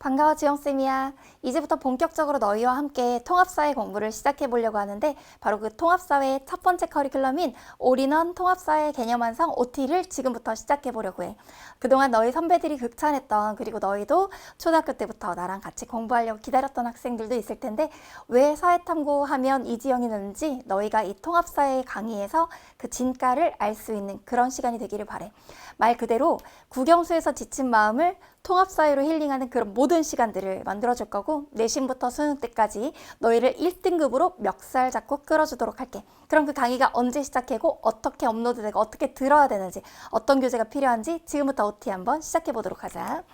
반가워 지영쌤이야. 이제부터 본격적으로 너희와 함께 통합사회 공부를 시작해 보려고 하는데 바로 그 통합사회의 첫 번째 커리큘럼인 올인원 통합사회 개념 완성 OT를 지금부터 시작해 보려고 해. 그동안 너희 선배들이 극찬했던 그리고 너희도 초등학교 때부터 나랑 같이 공부하려고 기다렸던 학생들도 있을 텐데 왜 사회탐구 하면 이 지영이 되는지 너희가 이 통합사회 강의에서 그 진가를 알 수 있는 그런 시간이 되기를 바래. 말 그대로 국영수에서 지친 마음을 통합 사회로 힐링하는 그런 모든 시간들을 만들어줄 거고 내신부터 수능 때까지 너희를 1등급으로 멱살 잡고 끌어주도록 할게. 그럼 그 강의가 언제 시작되고 어떻게 업로드되고 어떻게 들어야 되는지 어떤 교재가 필요한지 지금부터 OT 한번 시작해 보도록 하자.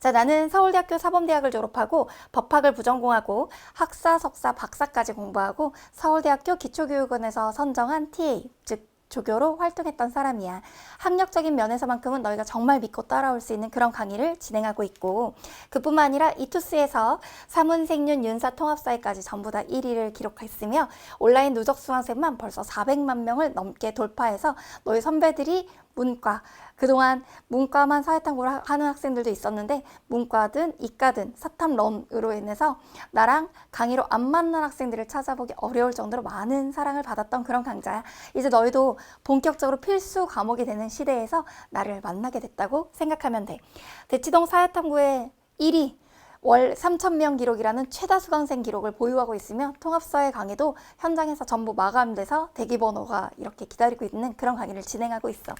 자, 나는 서울대학교 사범대학을 졸업하고 법학을 부전공하고 학사, 석사, 박사까지 공부하고 서울대학교 기초교육원에서 선정한 TA, 즉 조교로 활동했던 사람이야. 학력적인 면에서만큼은 너희가 정말 믿고 따라올 수 있는 그런 강의를 진행하고 있고 그뿐만 아니라 이투스에서 사문생륜 윤사 통합사회까지 전부 다 1위를 기록했으며 온라인 누적 수강생만 벌써 400만 명을 넘게 돌파해서 너희 선배들이 문과 그동안 문과만 사회탐구를 하- 하는 학생들도 있었는데 문과든 이과든 사탐런으로 인해서 나랑 강의로 안 맞는 학생들을 찾아보기 어려울 정도로 많은 사랑을 받았던 그런 강좌야. 이제 너희도 본격적으로 필수 과목이 되는 시대에서 나를 만나게 됐다고 생각하면 돼. 대치동 사회탐구의 1위 월 3,000명 기록이라는 최다 수강생 기록을 보유하고 있으며 통합사회 강의도 현장에서 전부 마감돼서 대기번호가 이렇게 기다리고 있는 그런 강의를 진행하고 있어.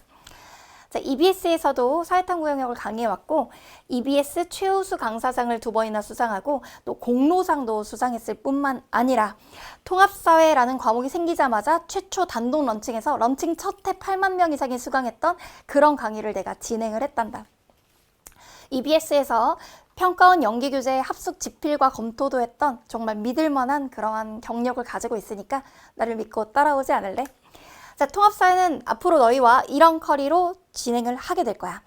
자, EBS에서도 사회탐구 영역을 강의해왔고 EBS 최우수 강사상을 두 번이나 수상하고 또 공로상도 수상했을 뿐만 아니라 통합사회라는 과목이 생기자마자 최초 단독 런칭해서 런칭 첫 해 8만 명 이상이 수강했던 그런 강의를 내가 진행을 했단다. EBS에서 평가원 연기 교재의 합숙 집필과 검토도 했던 정말 믿을 만한 그러한 경력을 가지고 있으니까 나를 믿고 따라오지 않을래? 자, 통합사회는 앞으로 너희와 이런 커리로 진행을 하게 될 거야.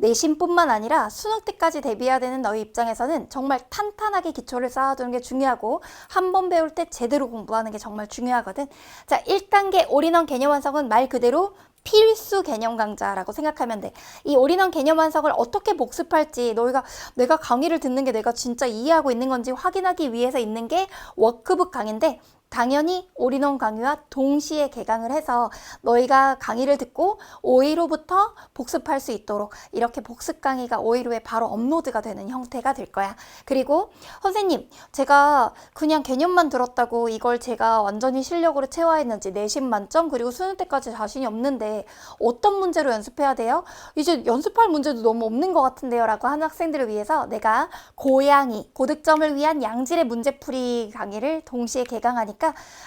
내신뿐만 아니라 수능 때까지 대비해야 되는 너희 입장에서는 정말 탄탄하게 기초를 쌓아두는 게 중요하고 한 번 배울 때 제대로 공부하는 게 정말 중요하거든. 자, 1단계 올인원 개념 완성은 말 그대로 필수 개념 강좌라고 생각하면 돼. 이 올인원 개념 완성을 어떻게 복습할지 너희가 내가 강의를 듣는 게 내가 진짜 이해하고 있는 건지 확인하기 위해서 있는 게 워크북 강의인데 당연히 올인원 강의와 동시에 개강을 해서 너희가 강의를 듣고 5일 후부터 복습할 수 있도록 이렇게 복습 강의가 5일 후에 바로 업로드가 되는 형태가 될 거야. 그리고 선생님, 제가 그냥 개념만 들었다고 이걸 제가 완전히 실력으로 체화했는지 내신 만점 그리고 수능 때까지 자신이 없는데 어떤 문제로 연습해야 돼요? 이제 연습할 문제도 너무 없는 것 같은데요 라고 하는 학생들을 위해서 내가 고양이, 고득점을 위한 양질의 문제풀이 강의를 동시에 개강하니까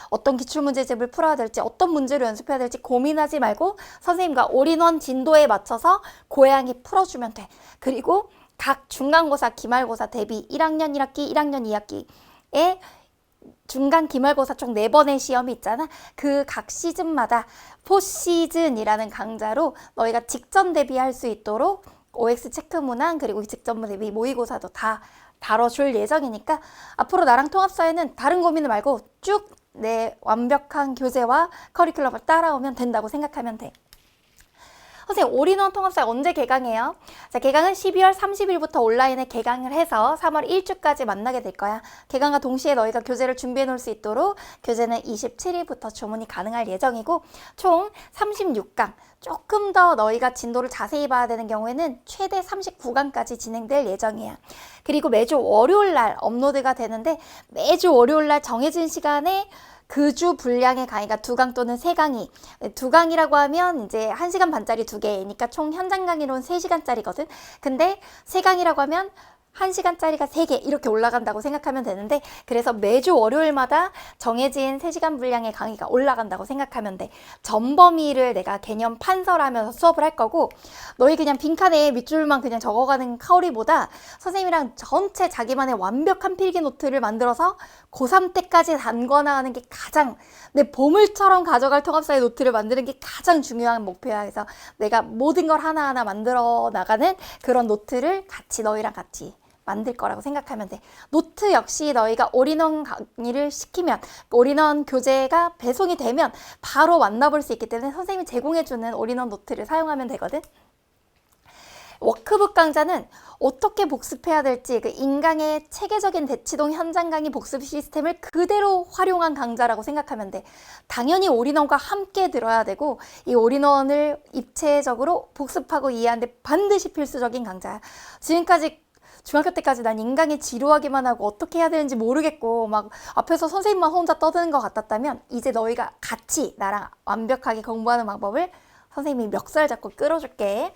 어떤 기출문제집을 풀어야 될지 어떤 문제로 연습해야 될지 고민하지 말고 선생님과 올인원 진도에 맞춰서 고양이 풀어주면 돼. 그리고 각 중간고사, 기말고사 대비 1학년 1학기, 1학년 2학기에 중간 기말고사 총 네번의 시험이 있잖아. 그 각 시즌마다 포시즌이라는 강좌로 너희가 직전 대비할 수 있도록 OX 체크 문항 그리고 직전 대비 모의고사도 다 다뤄줄 예정이니까 앞으로 나랑 통합사회는 다른 고민을 말고 쭉 내 완벽한 교재와 커리큘럼을 따라오면 된다고 생각하면 돼. 선생님, 올인원 통합사회 언제 개강해요? 자, 개강은 12월 30일부터 온라인에 개강을 해서 3월 1주까지 만나게 될 거야. 개강과 동시에 너희가 교재를 준비해 놓을 수 있도록 교재는 27일부터 주문이 가능할 예정이고 총 36강. 조금 더 너희가 진도를 자세히 봐야 되는 경우에는 최대 39강까지 진행될 예정이야. 그리고 매주 월요일 날 업로드가 되는데 매주 월요일 날 정해진 시간에 그 주 분량의 강의가 두 강 또는 세 강의. 두 강이라고 하면 이제 한 시간 반짜리 두 개니까 총 현장 강의로는 세 시간짜리거든. 근데 세 강이라고 하면 한 시간짜리가 세개 이렇게 올라간다고 생각하면 되는데 그래서 매주 월요일마다 정해진 세시간 분량의 강의가 올라간다고 생각하면 돼. 전범위를 내가 개념 판서하면서 수업을 할 거고 너희 그냥 빈칸에 밑줄만 그냥 적어가는 카오리보다 선생님이랑 전체 자기만의 완벽한 필기 노트를 만들어서 고3 때까지 단권화하는 게 가장 내 보물처럼 가져갈 통합사의 노트를 만드는 게 가장 중요한 목표야. 그래서 내가 모든 걸 하나하나 만들어 나가는 그런 노트를 같이 너희랑 같이 만들 거라고 생각하면 돼. 노트 역시 너희가 올인원 강의를 시키면 올인원 교재가 배송이 되면 바로 만나볼 수 있기 때문에 선생님이 제공해주는 올인원 노트를 사용하면 되거든. 워크북 강좌는 어떻게 복습해야 될지 그 인강의 체계적인 대치동 현장 강의 복습 시스템을 그대로 활용한 강좌라고 생각하면 돼. 당연히 올인원과 함께 들어야 되고 이 올인원을 입체적으로 복습하고 이해하는데 반드시 필수적인 강좌야. 지금까지 중학교 때까지 난 인강에 지루하기만 하고 어떻게 해야 되는지 모르겠고 막 앞에서 선생님만 혼자 떠드는 것 같았다면 이제 너희가 같이 나랑 완벽하게 공부하는 방법을 선생님이 멱살 잡고 끌어줄게.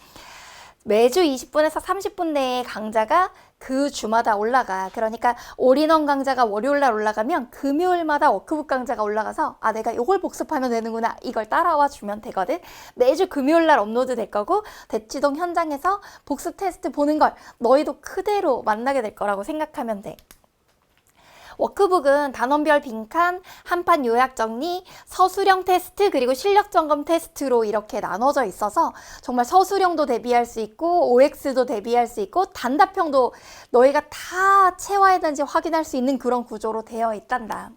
매주 20분에서 30분 내에 강좌가 그 주마다 올라가. 그러니까 올인원 강좌가 월요일 날 올라가면 금요일마다 워크북 강좌가 올라가서 아 내가 이걸 복습하면 되는구나. 이걸 따라와 주면 되거든. 매주 금요일 날 업로드 될 거고 대치동 현장에서 복습 테스트 보는 걸 너희도 그대로 만나게 될 거라고 생각하면 돼. 워크북은 단원별 빈칸, 한판 요약 정리, 서술형 테스트, 그리고 실력 점검 테스트로 이렇게 나눠져 있어서 정말 서술형도 대비할 수 있고, OX도 대비할 수 있고, 단답형도 너희가 다 채워야 되는지 확인할 수 있는 그런 구조로 되어 있단다.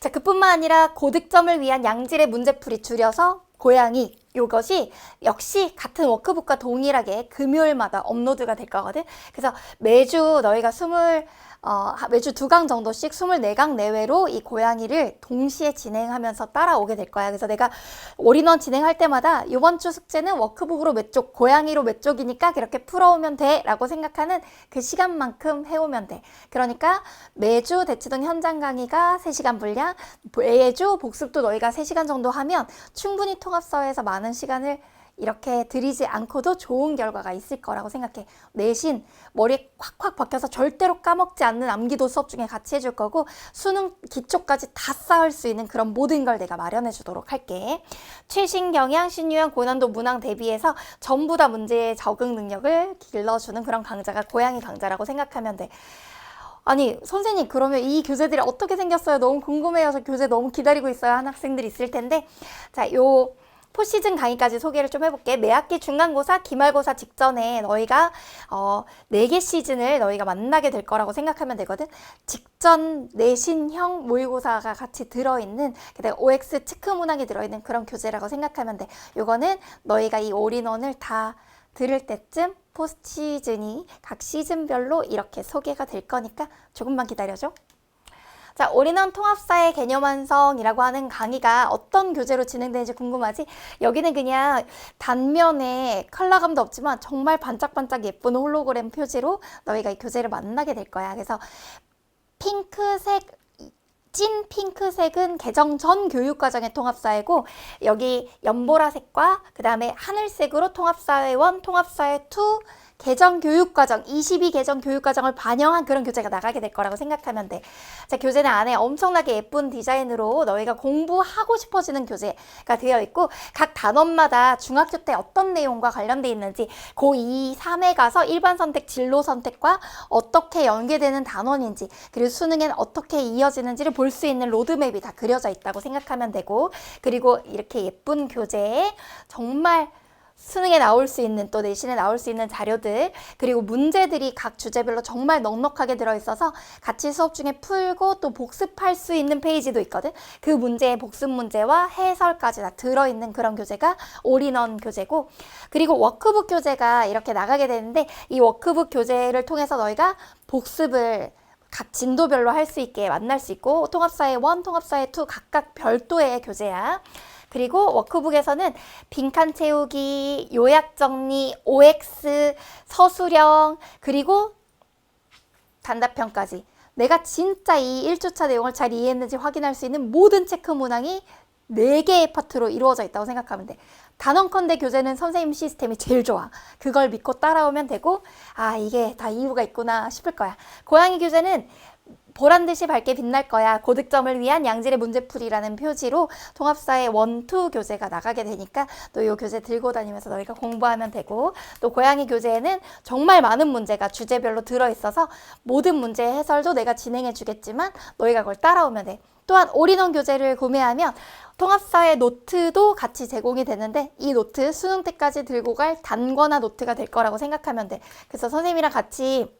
자, 그뿐만 아니라 고득점을 위한 양질의 문제풀이 줄여서 고양이 이것이 역시 같은 워크북과 동일하게 금요일마다 업로드가 될 거거든. 그래서 매주 너희가 스물 어, 매주 두 강 정도씩 24강 내외로 이 고양이를 동시에 진행하면서 따라오게 될 거야. 그래서 내가 올인원 진행할 때마다 이번 주 숙제는 워크북으로 몇 쪽, 고양이로 몇 쪽이니까 그렇게 풀어오면 돼. 라고 생각하는 그 시간만큼 해오면 돼. 그러니까 매주 대치동 현장 강의가 3시간 분량, 매주 복습도 너희가 3시간 정도 하면 충분히 통합사회에서 많은 시간을 이렇게 들이지 않고도 좋은 결과가 있을 거라고 생각해. 내신 머리에 콱콱 박혀서 절대로 까먹지 않는 암기도 수업 중에 같이 해줄 거고 수능 기초까지 다 쌓을 수 있는 그런 모든 걸 내가 마련해 주도록 할게. 최신 경향, 신유형, 고난도 문항 대비해서 전부 다 문제의 적응 능력을 길러주는 그런 강좌가 고양이 강좌라고 생각하면 돼. 아니 선생님 그러면 이 교재들이 어떻게 생겼어요? 너무 궁금해요. 저 교재 너무 기다리고 있어요. 한 학생들 있을 텐데 자 요 포시즌 강의까지 소개를 좀 해볼게. 매학기 중간고사, 기말고사 직전에 너희가 어, 4개 시즌을 너희가 만나게 될 거라고 생각하면 되거든. 직전 내신형 모의고사가 같이 들어있는 그다음 OX 체크 문항이 들어있는 그런 교재라고 생각하면 돼. 요거는 너희가 이 올인원을 다 들을 때쯤 포스트 시즌이 각 시즌별로 이렇게 소개가 될 거니까 조금만 기다려줘. 자, 올인원 통합사의 개념 완성이라고 하는 강의가 어떤 교재로 진행되는지 궁금하지? 여기는 그냥 단면에 컬러감도 없지만 정말 반짝반짝 예쁜 홀로그램 표지로 너희가 이 교재를 만나게 될 거야. 그래서 핑크색 찐 핑크색은 개정 전 교육과정의 통합사회고 여기 연보라색과 그 다음에 하늘색으로 통합사회 1, 통합사회 2, 개정 교육과정, 22 개정 교육과정을 반영한 그런 교재가 나가게 될 거라고 생각하면 돼. 자, 교재는 안에 엄청나게 예쁜 디자인으로 너희가 공부하고 싶어지는 교재가 되어 있고 각 단원마다 중학교 때 어떤 내용과 관련돼 있는지 고2, 3에 가서 일반 선택, 진로 선택과 어떻게 연계되는 단원인지 그리고 수능엔 어떻게 이어지는지를 볼 수 있는 로드맵이 다 그려져 있다고 생각하면 되고 그리고 이렇게 예쁜 교재에 정말 수능에 나올 수 있는 또 내신에 나올 수 있는 자료들 그리고 문제들이 각 주제별로 정말 넉넉하게 들어있어서 같이 수업 중에 풀고 또 복습할 수 있는 페이지도 있거든 그 문제의 복습 문제와 해설까지 다 들어있는 그런 교재가 올인원 교재고 그리고 워크북 교재가 이렇게 나가게 되는데 이 워크북 교재를 통해서 너희가 복습을 각 진도별로 할 수 있게 만날 수 있고 통합사회 1, 통합사회 2 각각 별도의 교재야. 그리고 워크북에서는 빈칸 채우기, 요약 정리, OX, 서술형, 그리고 단답형까지 내가 진짜 이 1주차 내용을 잘 이해했는지 확인할 수 있는 모든 체크 문항이 4개의 파트로 이루어져 있다고 생각하면 돼. 단원컨대 교재는 선생님 시스템이 제일 좋아. 그걸 믿고 따라오면 되고, 아, 이게 다 이유가 있구나 싶을 거야. 고양이 교재는 보란 듯이 밝게 빛날 거야. 고득점을 위한 양질의 문제풀이라는 표지로 통합사의 원투 교재가 나가게 되니까 또 이 교재 들고 다니면서 너희가 공부하면 되고 또 고양이 교재에는 정말 많은 문제가 주제별로 들어 있어서 모든 문제 해설도 내가 진행해 주겠지만 너희가 그걸 따라오면 돼. 또한 올인원 교재를 구매하면 통합사회 노트도 같이 제공이 되는데 이 노트 수능 때까지 들고 갈 단권화 노트가 될 거라고 생각하면 돼. 그래서 선생님이랑 같이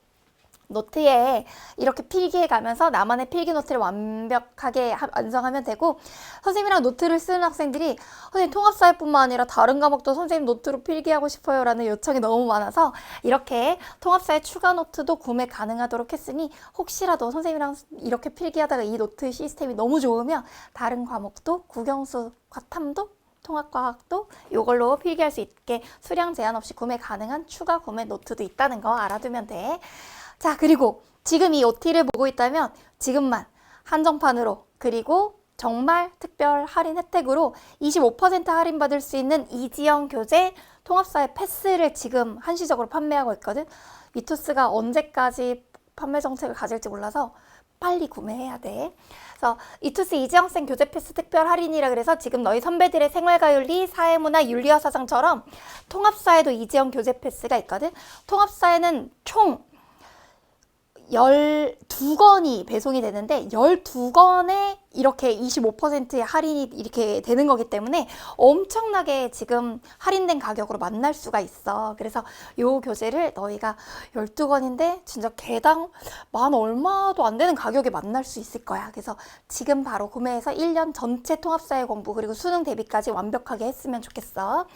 노트에 이렇게 필기해 가면서 나만의 필기 노트를 완벽하게 하- 완성하면 되고 선생님이랑 노트를 쓰는 학생들이 선생님 통합사회뿐만 아니라 다른 과목도 선생님 노트로 필기하고 싶어요 라는 요청이 너무 많아서 이렇게 통합사회 추가 노트도 구매 가능하도록 했으니 혹시라도 선생님이랑 이렇게 필기하다가 이 노트 시스템이 너무 좋으면 다른 과목도 국영수 과탐도 통합과학도 이걸로 필기할 수 있게 수량 제한 없이 구매 가능한 추가 구매 노트도 있다는 거 알아두면 돼. 자, 그리고 지금 이 OT를 보고 있다면 지금만 한정판으로 그리고 정말 특별 할인 혜택으로 25% 할인받을 수 있는 이지영 교재 통합사회 패스를 지금 한시적으로 판매하고 있거든. 위투스가 언제까지 판매 정책을 가질지 몰라서 빨리 구매해야 돼. 그래서 이투스 이지영생 교재 패스 특별 할인이라 그래서 지금 너희 선배들의 생활과윤리, 사회문화, 윤리화 사상처럼 통합사회도 이지영 교재 패스가 있거든. 통합사회는 총 12권이 배송이 되는데 12권에 이렇게 25%의 할인이 이렇게 되는 거기 때문에 엄청나게 지금 할인된 가격으로 만날 수가 있어. 그래서 요 교재를 너희가 12권인데 진짜 개당 만 얼마도 안 되는 가격에 만날 수 있을 거야. 그래서 지금 바로 구매해서 1년 전체 통합사회 공부 그리고 수능 대비까지 완벽하게 했으면 좋겠어.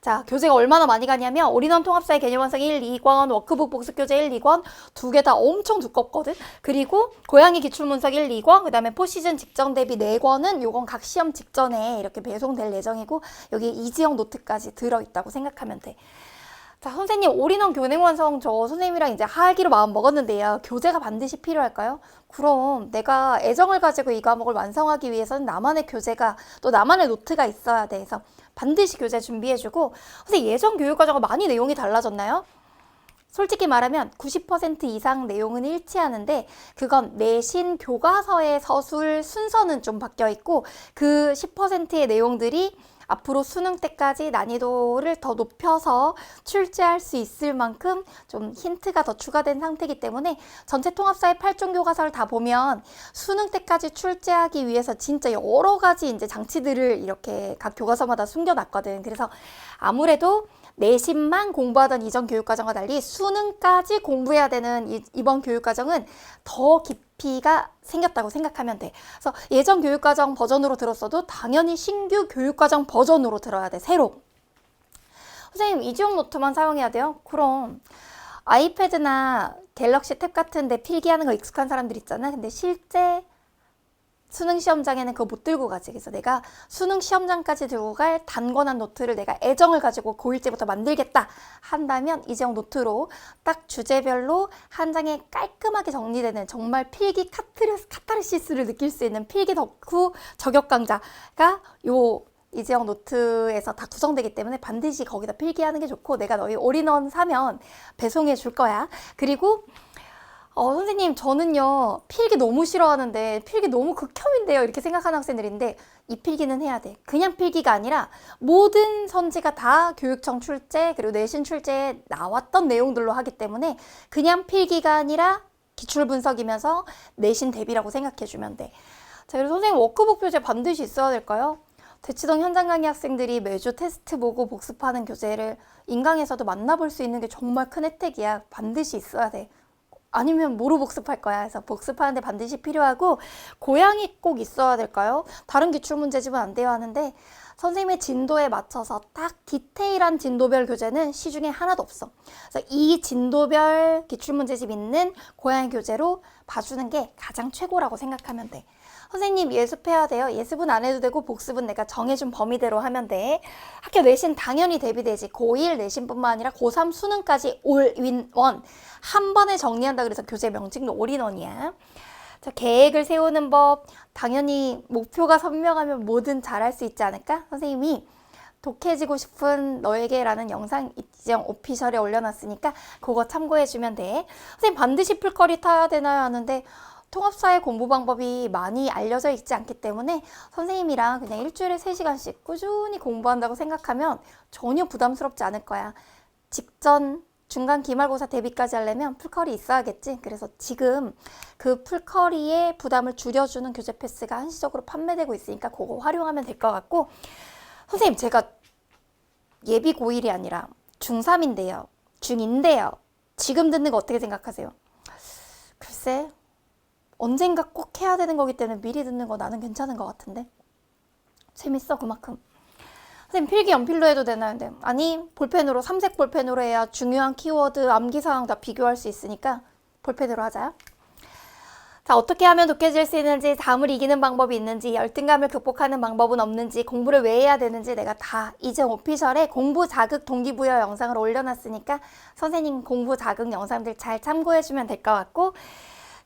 자, 교재가 얼마나 많이 가냐면 올인원 통합사의 개념 완성 1, 2권, 워크북 복습 교재 1, 2권 두 개 다 엄청 두껍거든. 그리고 고양이 기출 문석 1, 2권, 그다음에 포시즌 직전 대비 4권은 요건 각 시험 직전에 이렇게 배송될 예정이고 여기 이지영 노트까지 들어 있다고 생각하면 돼. 자, 선생님, 올인원 교내 완성 저 선생님이랑 이제 하기로 마음 먹었는데요. 교재가 반드시 필요할까요? 그럼 내가 애정을 가지고 이 과목을 완성하기 위해서는 나만의 교재가 또 나만의 노트가 있어야 돼. 그래서 반드시 교재 준비해주고 선생님 예전 교육과정과 많이 내용이 달라졌나요? 솔직히 말하면 90% 이상 내용은 일치하는데 그건 내신 교과서의 서술 순서는 좀 바뀌어 있고 그 10%의 내용들이 앞으로 수능 때까지 난이도를 더 높여서 출제할 수 있을 만큼 좀 힌트가 더 추가된 상태이기 때문에 전체 통합사의 8종 교과서를 다 보면 수능 때까지 출제하기 위해서 진짜 여러 가지 이제 장치들을 이렇게 각 교과서마다 숨겨놨거든. 그래서 아무래도 내신만 공부하던 이전 교육과정과 달리 수능까지 공부해야 되는 이, 이번 교육과정은 더 깊 이가 생겼다고 생각하면 돼. 그래서 예전 교육과정 버전으로 들었어도 당연히 신규 교육과정 버전으로 들어야 돼. 새로. 선생님 이지용 노트만 사용해야 돼요? 그럼 아이패드나 갤럭시 탭 같은 데 필기하는 거 익숙한 사람들 있잖아. 근데 실제 수능 시험장에는 그거 못 들고 가지. 그래서 내가 수능 시험장까지 들고 갈 단권한 노트를 내가 애정을 가지고 고1때부터 만들겠다 한다면 이제용 노트로 딱 주제별로 한 장에 깔끔하게 정리되는 정말 필기 카트르스, 카타르시스를 느낄 수 있는 필기 덕후 저격 강좌가 요 이재영 노트에서 다 구성되기 때문에 반드시 거기다 필기하는 게 좋고 내가 너희 올인원 사면 배송해 줄 거야. 그리고 어, 선생님, 저는요, 필기 너무 싫어하는데, 필기 너무 극혐인데요. 이렇게 생각하는 학생들인데, 이 필기는 해야 돼. 그냥 필기가 아니라, 모든 선지가 다 교육청 출제, 그리고 내신 출제에 나왔던 내용들로 하기 때문에, 그냥 필기가 아니라 기출 분석이면서 내신 대비라고 생각해 주면 돼. 자, 그리고 선생님, 워크북 교재 반드시 있어야 될까요? 대치동 현장 강의 학생들이 매주 테스트 보고 복습하는 교재를 인강에서도 만나볼 수 있는 게 정말 큰 혜택이야. 반드시 있어야 돼. 아니면 뭐로 복습할 거야 해서 복습하는데 반드시 필요하고 고양이 꼭 있어야 될까요? 다른 기출문제집은 안 돼요 하는데 선생님의 진도에 맞춰서 딱 디테일한 진도별 교재는 시중에 하나도 없어. 그래서 이 진도별 기출문제집 있는 고양이 교재로 봐주는 게 가장 최고라고 생각하면 돼. 선생님 예습해야 돼요. 예습은 안 해도 되고 복습은 내가 정해준 범위대로 하면 돼. 학교 내신 당연히 대비되지. 고1 내신뿐만 아니라 고3 수능까지 올인원 한 번에 정리한다 그래서 교재 명칭도 올인원이야. 자, 계획을 세우는 법 당연히 목표가 선명하면 뭐든 잘할 수 있지 않을까? 선생님이 독해지고 싶은 너에게라는 영상 이지영 오피셜에 올려놨으니까 그거 참고해주면 돼. 선생님 반드시 풀거리 타야 되나요? 하는데 통합사회 공부 방법이 많이 알려져 있지 않기 때문에 선생님이랑 그냥 일주일에 3시간씩 꾸준히 공부한다고 생각하면 전혀 부담스럽지 않을 거야. 직전 중간 기말고사 대비까지 하려면 풀커리 있어야겠지. 그래서 지금 그 풀커리의 부담을 줄여주는 교재 패스가 한시적으로 판매되고 있으니까 그거 활용하면 될 것 같고 선생님 제가 예비 고1이 아니라 중3인데요. 중인데요. 지금 듣는 거 어떻게 생각하세요? 글쎄, 언젠가 꼭 해야 되는 거기 때문에 미리 듣는 거 나는 괜찮은 것 같은데. 재밌어, 그만큼. 선생님, 필기 연필로 해도 되나요? 근데 아니, 볼펜으로, 삼색 볼펜으로 해야 중요한 키워드, 암기사항 다 비교할 수 있으니까 볼펜으로 하자요. 자, 어떻게 하면 독해질 수 있는지, 담을 이기는 방법이 있는지, 열등감을 극복하는 방법은 없는지, 공부를 왜 해야 되는지 내가 다 이제 오피셜에 공부 자극 동기부여 영상을 올려놨으니까 선생님 공부 자극 영상들 잘 참고해주면 될 것 같고,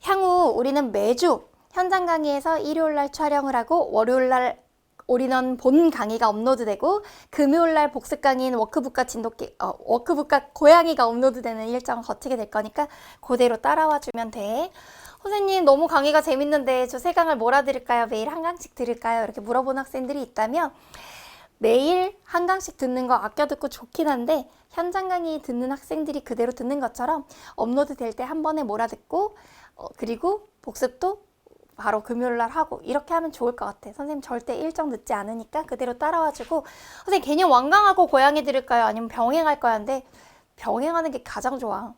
향후 우리는 매주 현장 강의에서 일요일 날 촬영을 하고, 월요일 날 올인원 본 강의가 업로드되고 금요일 날 복습 강의인 워크북과 진돗개 어, 워크북과 고양이가 업로드되는 일정을 거치게 될 거니까 그대로 따라와 주면 돼. 선생님 너무 강의가 재밌는데 저 세 강을 몰아 드릴까요? 매일 한 강씩 들을까요? 이렇게 물어보는 학생들이 있다면 매일 한 강씩 듣는 거 아껴 듣고 좋긴 한데 현장 강의 듣는 학생들이 그대로 듣는 것처럼 업로드 될 때 한 번에 몰아 듣고 어, 그리고 복습도 바로 금요일 날 하고 이렇게 하면 좋을 것 같아. 선생님 절대 일정 늦지 않으니까 그대로 따라와주고 선생님 개념 완강하고 고양이 들을까요? 아니면 병행할 거야? 근데 병행하는 게 가장 좋아.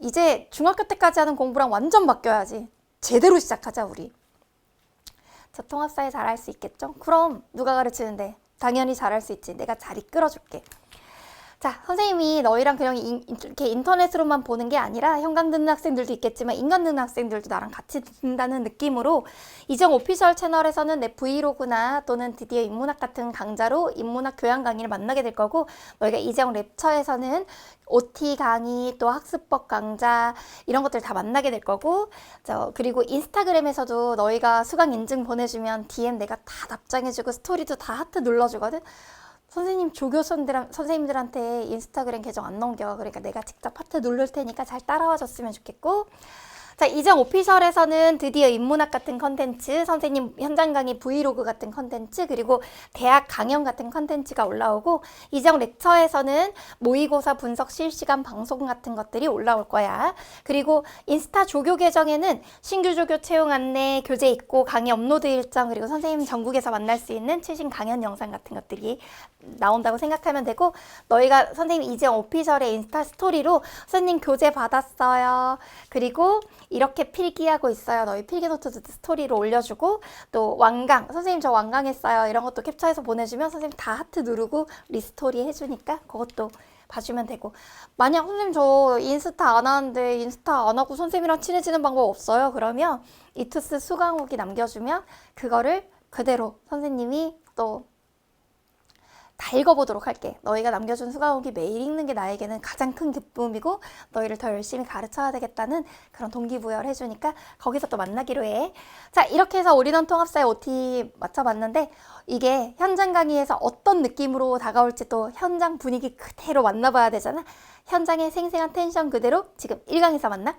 이제 중학교 때까지 하는 공부랑 완전 바뀌어야지. 제대로 시작하자 우리. 자, 통합사회 잘할 수 있겠죠? 그럼 누가 가르치는데? 당연히 잘할 수 있지. 내가 잘 이끌어줄게. 자, 선생님이 너희랑 그냥 인, 이렇게 인터넷으로만 보는 게 아니라 현강 듣는 학생들도 있겠지만 인간 듣는 학생들도 나랑 같이 듣는다는 느낌으로 이정 오피셜 채널에서는 내 브이로그나 또는 드디어 인문학 같은 강좌로 인문학 교양 강의를 만나게 될 거고 너희가 이정 랩처에서는 OT 강의 또 학습법 강좌 이런 것들 다 만나게 될 거고 저 그리고 인스타그램에서도 너희가 수강 인증 보내주면 DM 내가 다 답장해주고 스토리도 다 하트 눌러주거든. 선생님 조교선들 선생님들한테 인스타그램 계정 안 넘겨. 그러니까 내가 직접 하트 누를 테니까 잘 따라와 줬으면 좋겠고. 자, 이정 오피셜에서는 드디어 인문학 같은 컨텐츠, 선생님 현장 강의 브이로그 같은 컨텐츠, 그리고 대학 강연 같은 컨텐츠가 올라오고, 이정 렉처에서는 모의고사 분석 실시간 방송 같은 것들이 올라올 거야. 그리고 인스타 조교 계정에는 신규 조교 채용 안내, 교재 있고, 강의 업로드 일정, 그리고 선생님 전국에서 만날 수 있는 최신 강연 영상 같은 것들이 나온다고 생각하면 되고, 너희가 선생님 이정 오피셜의 인스타 스토리로 선생님 교재 받았어요. 그리고 이렇게 필기하고 있어요. 너희 필기 노트 스토리로 올려주고 또 완강 선생님 저 완강했어요. 이런 것도 캡처해서 보내주면 선생님 다 하트 누르고 리스토리 해주니까 그것도 봐주면 되고 만약 선생님 저 인스타 안 하는데 인스타 안 하고 선생님이랑 친해지는 방법 없어요. 그러면 이투스 수강 후기 남겨주면 그거를 그대로 선생님이 또 다 읽어보도록 할게. 너희가 남겨준 수강후기 매일 읽는 게 나에게는 가장 큰 기쁨이고 너희를 더 열심히 가르쳐야 되겠다는 그런 동기부여를 해주니까 거기서 또 만나기로 해. 자 이렇게 해서 올인원 통합사의 OT 맞춰봤는데 이게 현장 강의에서 어떤 느낌으로 다가올지 또 현장 분위기 그대로 만나봐야 되잖아. 현장의 생생한 텐션 그대로 지금 1강에서 만나.